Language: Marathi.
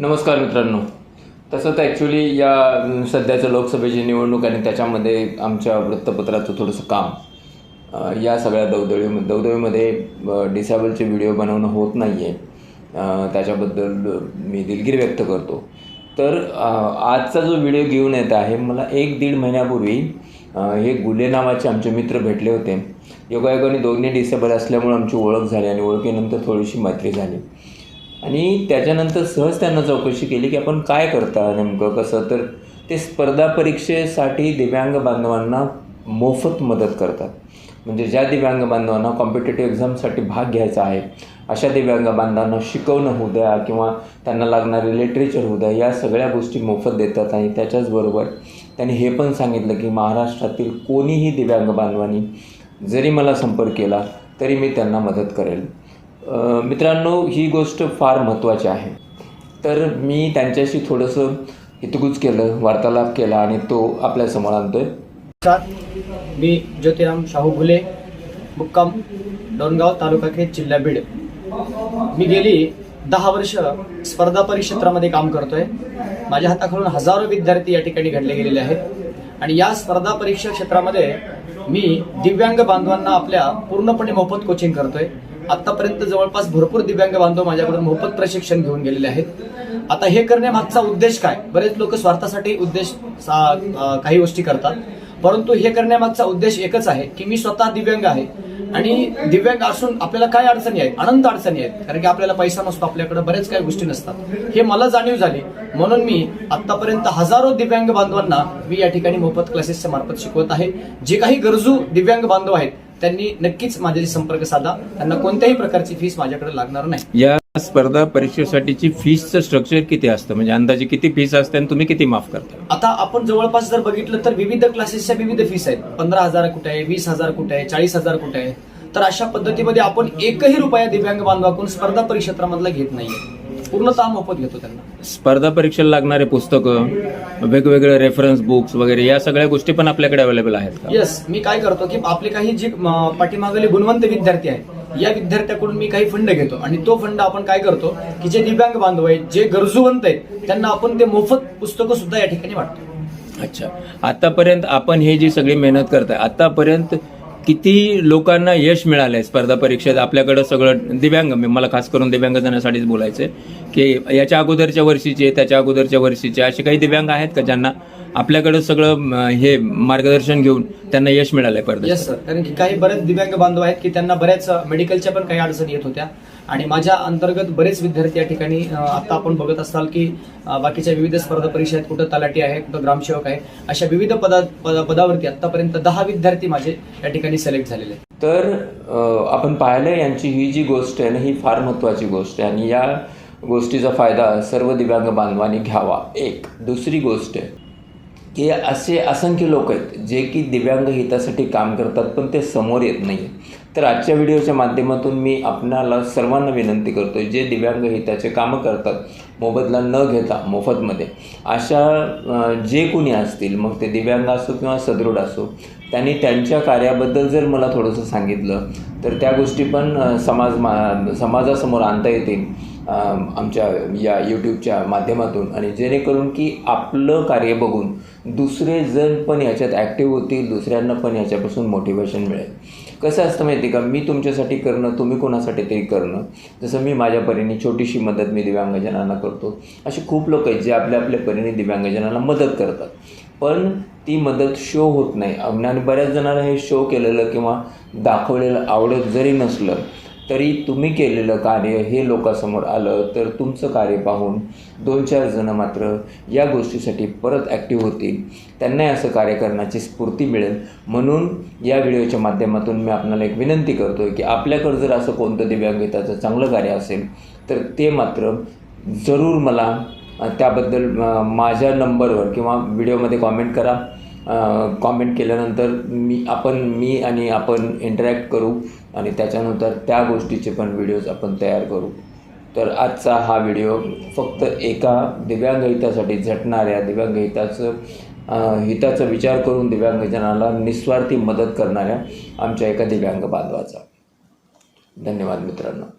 नमस्कार मित्रांनो. तसं तर ॲक्च्युली या सध्याच्या सध्याचं लोकसभेची निवडणूक आणि त्याच्यामध्ये आमच्या वृत्तपत्राचं थोडंसं काम या सगळ्या दौदळी दौदळीमध्ये डिसेबलचे व्हिडिओ बनवणं होत नाही आहे त्याच्याबद्दल मी दिलगिरी व्यक्त करतो. तर आजचा जो व्हिडिओ घेऊन येत आहे मला एक दीड महिन्यापूर्वी हे गुले नावाचे आमचे मित्र भेटले होते. योगायोगाने दोन्ही डिसेबल असल्यामुळे आमची ओळख झाली आणि ओळखीनंतर थोडीशी मैत्री झाली. आणि त्याच्यानंतर सहज त्यांना चौकशी केली की आपण काय करता नेमकं कसं? तर ते स्पर्धा परीक्षेसाठी दिव्यांग बांधवांना मोफत मदत करतात. म्हणजे ज्या दिव्यांग बांधवांना कॉम्पिटेटिव्ह एक्झामसाठी भाग घ्यायचा आहे अशा दिव्यांग बांधवांना शिकवणं होऊ द्या किंवा त्यांना लागणारे लिटरेचर होऊ द्या या सगळ्या गोष्टी मोफत देतात आणि त्याच्याचबरोबर त्यांनी हे पण सांगितलं की महाराष्ट्रातील कोणीही दिव्यांग बांधवांनी जरी मला संपर्क केला तरी मी त्यांना मदत करेल. मित्रांनो ही गोष्ट फार महत्त्वाची आहे. तर मी त्यांच्याशी थोडंसं हितगुज केलं वार्तालाप केला आणि तो आपल्यासमोर आणतोय. मी ज्योतिराम शाहू फुले मुक्काम डोनगाव तालुका खेड जिल्हा बीड. मी गेली दहा वर्ष स्पर्धा परिक्षेत्रामध्ये काम करतोय. माझ्या हाताखालून हजारो विद्यार्थी या ठिकाणी घडले गेलेले आहेत. आणि या स्पर्धा परीक्षा क्षेत्रामध्ये मी दिव्यांग बांधवांना आपल्या पूर्णपणे मोफत कोचिंग करतोय. आतापर्यंत जवळपास भरपूर दिव्यांग बांधव माझ्याकडून मोफत प्रशिक्षण घेऊन गेलेले आहेत. आता हे करण्यामागचा उद्देश काय? बरेच लोक स्वार्थासाठी उद्देश सा- काही गोष्टी करतात. परंतु हे करण्यामागचा उद्देश एकच आहे की मी स्वतः दिव्यांग आहे. आणि दिव्यांग असून आपल्याला काय अडचणी आहेत? अनंत अडचणी आहेत. कारण की आपल्याला पैसा नसतो आपल्याकडे बरेच काही गोष्टी नसतात. हे मला जाणीव झाली. म्हणून मी आतापर्यंत हजारो दिव्यांग बांधवांना मी या ठिकाणी मोफत क्लासेसच्या मार्फत शिकवत आहे. जे काही गरजू दिव्यांग बांधव आहेत त्यांनी नक्कीच माझ्याशी संपर्क साधा. त्यांना कोणत्याही प्रकारची फीस माझ्याकडे लागणार नाही. या स्पर्धा परीक्षेसाठीची फीसचं स्ट्रक्चर किती असतं? म्हणजे अंदाजे किती फीस असते आणि तुम्ही किती माफ करता? आता आपण जवळपास जर बघितलं तर विविध क्लासेसच्या विविध फीस आहेत. पंधरा हजार कुठे आहे वीस हजार कुठे आहे चाळीस हजार कुठे आहे. तर अशा पद्धतीमध्ये आपण एकही रुपया दिव्यांग बांधवाकडून स्पर्धा परिक्षेत्रामधला घेत नाहीये. पूर्णतः मोफत घेतो त्यांना. स्पर्धा परीक्षेला लागणारे पुस्तकं वेगवेगळे रेफरन्स बुक्स वगैरे या सगळ्या गोष्टी पण आपल्याकडे अवेलेबल आहेत का? येस मी काय करतो की आपले काही जे म, पाठीमागले गुणवंत विद्यार्थी आहेत या विद्यार्थ्याकडून मी काही फंड घेतो. आणि तो फंड आपण काय करतो की जे दिव्यांग बांधव आहेत जे गरजूवंत आहेत त्यांना आपण ते मोफत पुस्तकं सुद्धा या ठिकाणी वाटतो. अच्छा. आतापर्यंत आपण हे जी सगळी मेहनत करताय आतापर्यंत किती लोकांना यश मिळालंय स्पर्धा परीक्षेत? आपल्याकडं सगळं दिव्यांग मी मला खास करून दिव्यांग जणांसाठीच बोलायचंय. की याच्या अगोदरच्या वर्षीचे त्याच्या अगोदरच्या वर्षीचे असे काही दिव्यांग आहेत का ज्यांना आपल्याकडं सगळं हे मार्गदर्शन घेऊन त्यांना यश मिळालंय स्पर्धेत येस सर कारण की काही बरेच दिव्यांग बांधव आहेत की त्यांना बऱ्याच मेडिकलच्या पण काही अडचणी येत होत्या. आणि माझ्या अंतर्गत बरेच विद्यार्थी या ठिकाणी आता आपण बघत असाल की बाकीच्या विविध स्पर्धा परीक्षा आहेत कुठं तलाठी आहे कुठं ग्रामसेवक आहे अशा विविध पदा पदा- पदावरती आतापर्यंत दहा विद्यार्थी माझे या ठिकाणी सिलेक्ट झालेले आहेत. तर आपण पाहिलं यांची ही जी गोष्ट आहे ना ही फार महत्त्वाची गोष्ट आहे. आणि या गोष्टीचा फायदा सर्व दिव्यांग बांधवांनी घ्यावा. एक. दुसरी गोष्ट आहे की असे असंख्य लोक आहेत जे की दिव्यांग हितासाठी काम करतात पण ते समोर येत नाही तर आजच्या व्हिडिओच्या माध्यमातून मी आपणाला सर्वांना विनंती करतो जे दिव्यांग हिताचे कामं करतात मोबदला न घेता मोफतमध्ये अशा जे कोणी असतील मग ते दिव्यांग असो किंवा सदृढ असो त्यांनी त्यांच्या कार्याबद्दल जर मला थोडंसं सांगितलं तर त्या गोष्टी पण समाज मा समाजासमोर आणता येतील. आमच्या या यूट्यूबच्या माध्यमातून. आणि जेणेकरून की आपलं कार्य बघून दुसरे जण पण याच्यात ॲक्टिव्ह होतील दुसऱ्यांना पण याच्यापासून मोटिवेशन मिळेल. कसं असतं माहिती आहे का? मी तुमच्यासाठी करणं तुम्ही कोणासाठी तरी करणं. जसं मी माझ्या परीने छोटीशी मदत मी दिव्यांगजनांना करतो. असे खूप लोक आहेत जे आपल्या आपल्या परीने दिव्यांगजनांना मदत करतात. पण ती मदत शो होत नाही. आणि बऱ्याच जणांना हे शो केलेलं किंवा दाखवलेलं आवडत जरी नसलं तरी तुम्ही केलेलं कार्य हे लोकांसमोर आलं तर तुमचं कार्य पाहून दोन चार जणं मात्र या गोष्टीसाठी परत ॲक्टिव्ह होतील. त्यांनाही असं कार्य करण्याची स्फूर्ती मिळेल. म्हणून या व्हिडिओच्या माध्यमातून मी आपल्याला एक विनंती करतो आहे की आपल्याकडं जर असं कोणतं दिव्यांगिताचं चांगलं कार्य असेल तर ते मात्र जरूर मला त्याबद्दल माझ्या नंबरवर किंवा व्हिडिओमध्ये कॉमेंट करा. कॉमेंट केल्यानंतर मी आपण मी आणि आपण इंटरॅक्ट करू आणि त्याच्यानंतर त्या गोष्टीचे पण व्हिडिओज आपण तयार करू. तर आजचा हा व्हिडिओ फक्त एका दिव्यांग हितासाठी झटणाऱ्या दिव्यांग हिताचं हिताचा विचार करून दिव्यांगजनाला निस्वार्थी मदत करणाऱ्या आमच्या एका दिव्यांग बांधवाचा. धन्यवाद मित्रांनो.